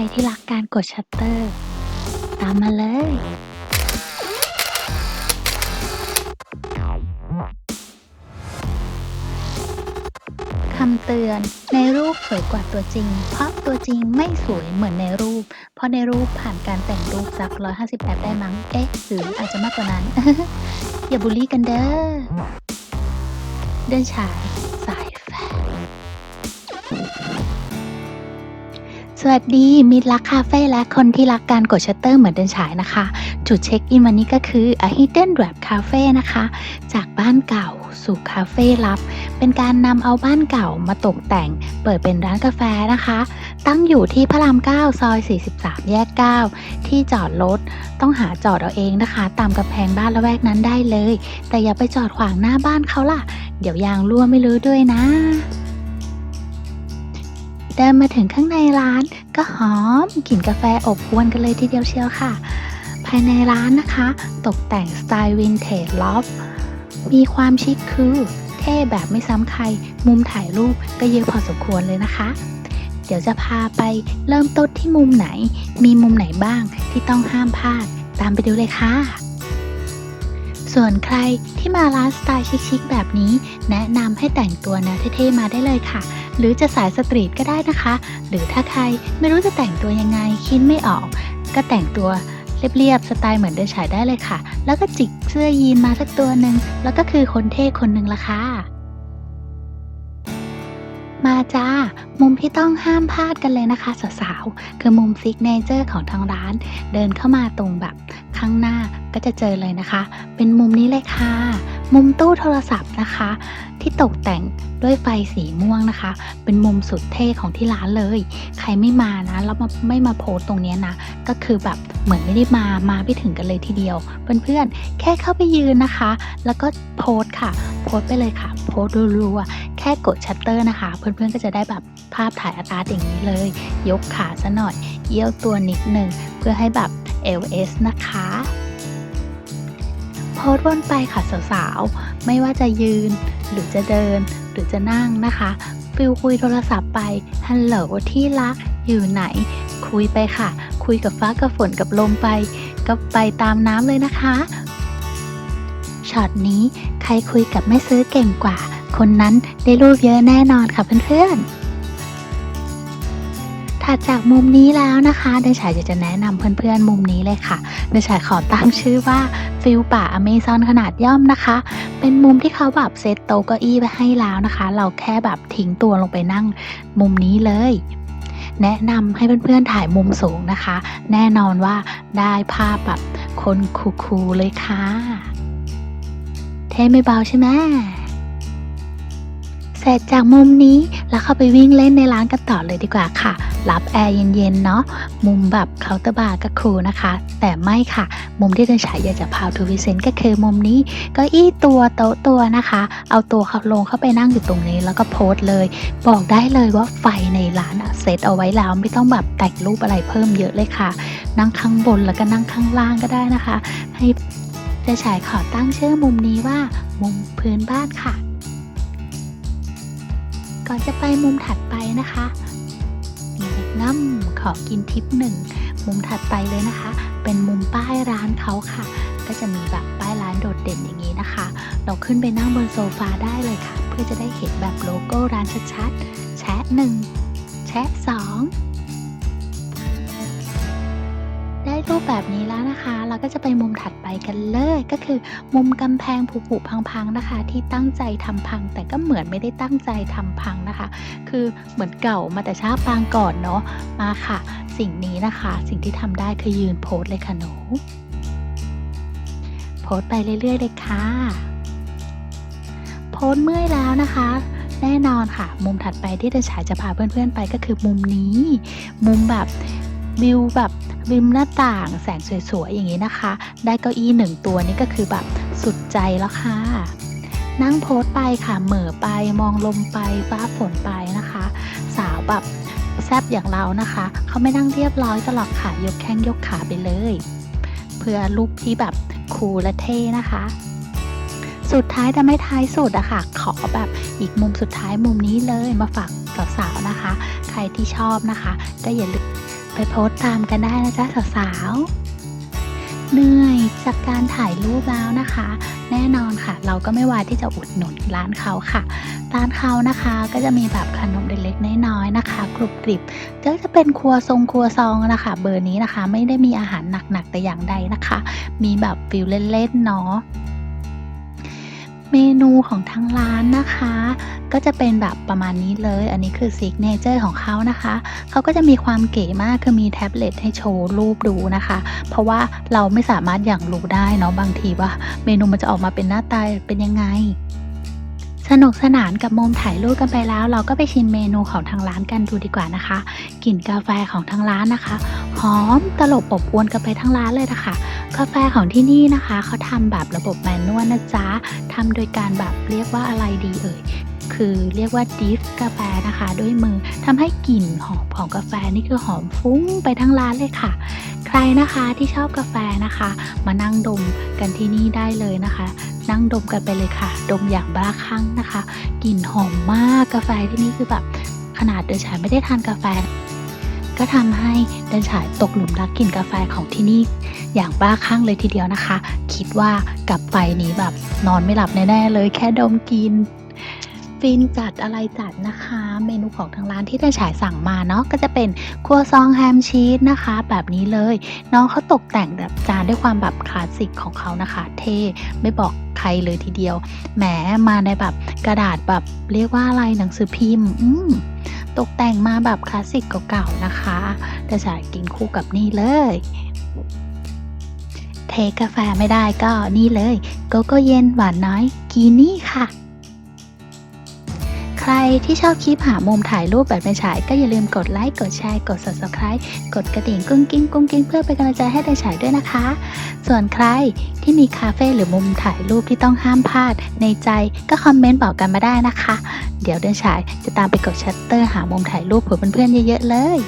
รที่รักการกดชัตเตอร์ ตามมาเลย คำเตือน ในรูปสวยกว่าตัวจริง เพราะตัวจริงไม่สวยเหมือนในรูป เพราะในรูปผ่านการแต่งรูปสัก 158ได้มั้ง เอ๊ะ หรืออาจจะมากกว่านั้น อย่าบูลลี่กันเด้อ เดินฉาย สวัสดีมิตรรักคาเฟ่และคนที่รักการกดชัตเตอร์เหมือนเดินฉายนะคะ จุดเช็คอินวันนี้ก็คือ A Hidden Wrap Cafe นะคะ จากบ้านเก่าสู่คาเฟ่ลับ เป็นการนำเอาบ้านเก่ามาตกแต่ง เปิดเป็นร้านกาแฟนะคะ ตั้งอยู่ที่พระราม 9 ซอย 43 แยก 9 ที่จอดรถต้องหาจอดเอาเองนะคะ ตามกำแพงบ้านละแวกนั้นได้เลย แต่อย่าไปจอดขวางหน้าบ้านเขาล่ะ เดี๋ยวยางรั่วไม่รู้ด้วยนะ เดินมาถึงข้างในร้าน ก็หอมกลิ่นกาแฟอบอวนกันเลยทีเดียวเชียวค่ะ ภายในร้านนะคะ ตกแต่งสไตล์วินเทจลอฟมีความชิคคือเท่แบบไม่ซ้ำใคร มุมถ่ายรูปก็เยอะพอสมควรเลยนะคะ เดี๋ยวจะพาไปเริ่มต้นที่มุมไหน มีมุมไหนบ้างที่ต้องห้ามพลาด ตามไปดูเลยค่ะ ส่วนใครที่มาร้านสไตล์ชิคๆแบบนี้ แนะนำให้แต่งตัวแนวเท่ๆมาได้เลยค่ะ หรือจะสายสตรีทก็ได้นะคะ หรือถ้าใครไม่รู้จะแต่งตัวยังไงคิดไม่ออก ก็แต่งตัวเรียบๆสไตล์เหมือนเดินฉายได้เลยค่ะ แล้วก็จิกเสื้อยีนมาสักตัวหนึ่งแล้วก็คือคนเท่คนหนึ่งละค่ะมาจ้า มุมที่ต้องห้ามพลาดกันเลยนะคะสาวๆ คือมุมซิกเนเจอร์ของทางร้าน เดินเข้ามาตรงแบบข้างหน้าก็จะเจอเลยนะคะ เป็นมุมนี้เลยค่ะ มุมตู้โทรศัพท์นะคะ ที่ตกแต่งด้วยไฟสีม่วงนะคะ เป็นมุมสุดเท่ของที่ร้านเลย ใครไม่มานะแล้วมาไม่มาโพสตตรงนี้นะ ก็คือแบบเหมือนไม่ได้มามาไม่ถึงกันเลยทีเดียว เพื่อนๆ แค่เข้าไปยืนนะคะ แล้วก็โพสต์ค่ะ โพสต์ไปเลยค่ะ โพสต์รัวๆแค่กดชัตเตอร์นะคะ เพื่อนๆก็จะได้แบบภาพถ่ายอาร์ตอย่างนี้เลย ยกขาซะหน่อยเอี้ยวตัวนิดหนึ่งเพื่อให้แบบ LS นะคะ พสต์วนไปค่ะสาวๆ ไม่ว่าจะยืน หรือจะเดิน หรือจะนั่งนะคะ ฟิลคุยโทรศัพท์ไปฮัลโหลที่รักอยู่ไหน คุยไปค่ะ คุยกับฟ้ากับฝนกับลมไป ก็ไปตามน้ำเลยนะคะช็อตนี้ใครคุยกับแม่ซื้อเก่งกว่า คนนั้นได้รูปเยอะแน่นอนค่ะเพื่อนๆ ถัดจากมุมนี้แล้วนะคะเดนฉายจะแนะนำเพื่อนๆมุมนี้เลยค่ะเดนฉายขอตั้งชื่อว่าฟิลป่าอเมซอนขนาดย่อมนะคะ เป็นมุมที่เขาแบบเซตโต๊ะเก้าอี้ไว้ให้แล้วนะคะ เราแค่แบบทิ้งตัวลงไปนั่งมุมนี้เลย แนะนำให้เพื่อนๆถ่ายมุมสูงนะคะ แน่นอนว่าได้ภาพแบบคนคูลๆเลยค่ะ เท่ไม่เบาใช่ไหมเสร็จจากมุมนี้ แล้วเข้าไปวิ่งเล่นในร้านกันต่อเลยดีกว่าค่ะ รับแอร์เย็นๆเนาะมุมแบบเคาน์เตอร์บาร์ก็คูลนะคะ แต่ไม่ค่ะ มุมที่เดินฉายอยากจะพาวทูวิเซนก็คือมุมนี้ก็อี้ตัวโต๊ะตัวนะคะ เอาตัวเขาลงเข้าไปนั่งอยู่ตรงนี้แล้วก็โพสต์เลย บอกได้เลยว่าไฟในร้านอะเซตเอาไว้แล้วไม่ต้องแบบแต่งรูปอะไรเพิ่มเยอะเลยค่ะ นั่งข้างบนแล้วก็นั่งข้างล่างก็ได้นะคะ ให้เดินฉายขอตั้งชื่อมุมนี้ว่ามุมพื้นบ้านค่ะ ก่อนจะไปมุมถัดไปนะคะมีเด็กน้ำขอกินทิปหนึ่งมุมถัดไปเลยนะคะ เป็นมุมป้ายร้านเขาค่ะ ก็จะมีแบบป้ายร้านโดดเด่นอย่างนี้นะคะ เราขึ้นไปนั่งบนโซฟาได้เลยค่ะ เพื่อจะได้เห็นแบบโลโก้ร้านชัดๆ แชะหนึ่งแชะสอง รูปแบบนี้แล้วนะคะ เราก็จะไปมุมถัดไปกันเลยก็คือ มุมกำแพงผุๆพังๆนะคะ ที่ตั้งใจทำพัง แต่ก็เหมือนไม่ได้ตั้งใจทำพังนะคะ คือเหมือนเก่ามาแต่ช้าปางก่อนเนาะมาค่ะ สิ่งนี้นะคะ สิ่งที่ทำได้คือยืนโพสเลยค่ะหนูโพสไปเรื่อยๆเลยค่ะโพสเมื่อยแล้วนะคะแน่นอนค่ะ มุมถัดไปที่เดนฉายจะพาเพื่อนๆไปก็คือมุมนี้ มุมแบบวิวแบบ ริมหน้าต่างแสงสวยๆอย่างนี้นะคะ ได้เก้าอี้หนึ่งตัวนี่ก็คือแบบสุดใจแล้วค่ะ นั่งโพสต์ไปค่ะเหม่อไปมองลมไปฟ้าฝนไปนะคะ สาวแบบแซบอย่างเรานะคะ เขาไม่นั่งเรียบร้อยตลอดค่ะ ยกแข้งยกขาไปเลย เพื่อลุคที่แบบคูลและเท่นะคะ สุดท้ายแต่ไม่ท้ายสุดอะค่ะ ขอแบบอีกมุมสุดท้ายมุมนี้เลยมาฝากสาวๆนะคะ ใครที่ชอบนะคะ ก็อย่าลืม ไปโพสต์ตามกันได้นะจ๊ะสาวๆเหนื่อยจากการถ่ายรูปแล้วนะคะ แน่นอนค่ะ เราก็ไม่วายที่จะอุดหนุนร้านเขาค่ะ ร้านเขานะคะก็จะมีแบบขนมเล็กๆน้อยๆนะคะ กรุบกริบก็จะเป็นครัวทรงครัวซองนะคะ เบอร์นี้นะคะ ไม่ได้มีอาหารหนักๆแต่อย่างใดนะคะ มีแบบฟิลเล่นๆเนาะ เมนูของทางร้านนะคะ ก็จะเป็นแบบประมาณนี้เลย อันนี้คือซิกเนเจอร์ของเขานะคะ เขาก็จะมีความเก๋มากคือมีแท็บเล็ตให้โชว์รูปดูนะคะ เพราะว่าเราไม่สามารถอย่างรู้ได้เนาะบางทีว่า เมนูมันจะออกมาเป็นหน้าตาเป็นยังไง สนุกสนานกับมุมถ่ายรูปกันไปแล้ว เราก็ไปชิมเมนูของทางร้านกันดูดีกว่านะคะกลิ่นกาแฟของทางร้านนะคะหอมตลบอบอวนกันไปทั้งร้านเลยนะคะกาแฟของที่นี่นะคะเขาทำแบบระบบแมนนวลนะจ๊ะทำโดยการแบบเรียกว่าอะไรดีเอ่ยคือเรียกว่าดิฟกาแฟนะคะ ด้วยมือทำให้กลิ่นหอมของกาแฟนี่คือหอมฟุ้งไปทั้งร้านเลยค่ะ ใครนะคะที่ชอบกาแฟนะคะ มานั่งดมกันที่นี่ได้เลยนะคะ นั่งดมกันไปเลยค่ะ ดมอย่างบ้าคลั่งนะคะ กลิ่นหอมมากกาแฟที่นี่คือแบบขนาดเดินฉายไม่ได้ทานกาแฟ ก็ทำให้เดินฉายตกหลุมรักกลิ่นกาแฟของที่นี่ อย่างบ้าคลั่งเลยทีเดียวนะคะ คิดว่ากลับไปนี้แบบนอนไม่หลับแน่ๆเลย แค่ดมกิน ฟินจัดอะไรจัดนะคะ เมนูของทางร้านที่ได้ฉายสั่งมาเนาะก็จะเป็นครัวซองแฮมชีสนะคะ แบบนี้เลย น้องเขาตกแต่งแบบจานด้วยความแบบคลาสสิกของเขานะคะ เท่ไม่บอกใครเลยทีเดียวแหมมาในแบบกระดาษแบบเรียกว่าอะไรหนังสือพิมพ์ อืมตกแต่งมาแบบคลาสสิกเก่าๆนะคะเดี๋ยวฉายกินคู่กับนี่เลยเทกาแฟไม่ได้ก็นี่เลย โกโก้เย็นหวานน้อยกีนี่ค่ะ ใครที่ชอบคลิปหามุมถ่ายรูปแบบเป็นฉาย ก็อย่าลืมกดไลค์ กดแชร์ กด subscribe กดกระดิ่งกุ้งกิ้งกุ้งกิ้งเพื่อเป็นกำลังใจให้ได้ฉายด้วยนะคะ ส่วนใครที่มีคาเฟ่หรือมุมถ่ายรูปที่ต้องห้ามพลาดในใจก็คอมเมนต์บอกกันมาได้นะคะ เดี๋ยวเดินฉายจะตามไปกดชัตเตอร์หามุมถ่ายรูปเผื่อเพื่อนๆเยอะๆเลย